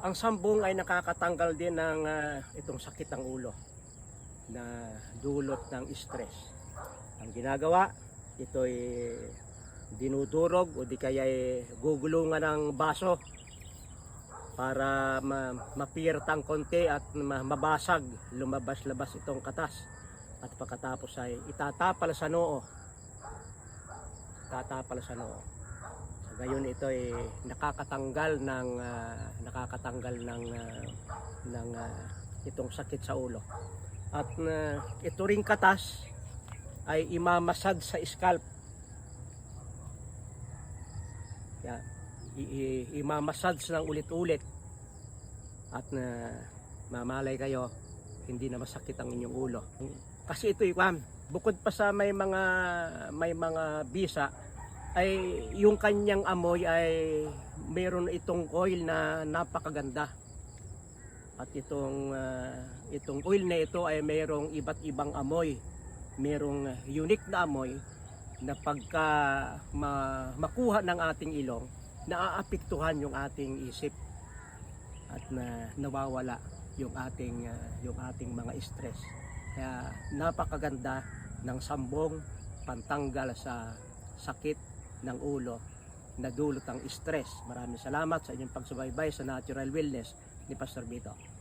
Ang sambong ay nakakatanggal din ng ah, itong sakit ng ulo na dulot ng stress. Ang ginagawa, ito'y dinudurog o di kaya gugulungan ng baso para ma mapirtang konti at ma- mabasag, lumabas-labas itong katas. At pagkatapos ay itatapal sa noo. Tatapal sa noo. Sa gayon ito ay nakakatanggal ng ah, nakakatanggal ng ah, ng ah, itong sakit sa ulo. At na ito ring katas ay imamasad sa scalp. Yan. I- imamasad ng ulit-ulit. At na mamalay kayo, hindi na masakit ang inyong ulo. Kasi ito ikwan, bukod pa sa may mga may mga bisa ay yung kanyang amoy ay meron itong oil na napakaganda. At itong ah, itong oil na ito ay mayroong iba't ibang amoy. Merong unique na amoy na pagka ma- makuha ng ating ilong, naaapektuhan yung ating isip at na nawawala yung ating ah, yung ating mga stress. Kaya napakaganda ng sambong pantanggal sa sakit ng ulo na dulot ng stress. Maraming salamat sa inyong pagsubaybay sa Natural Wellness ni Pastor Vito.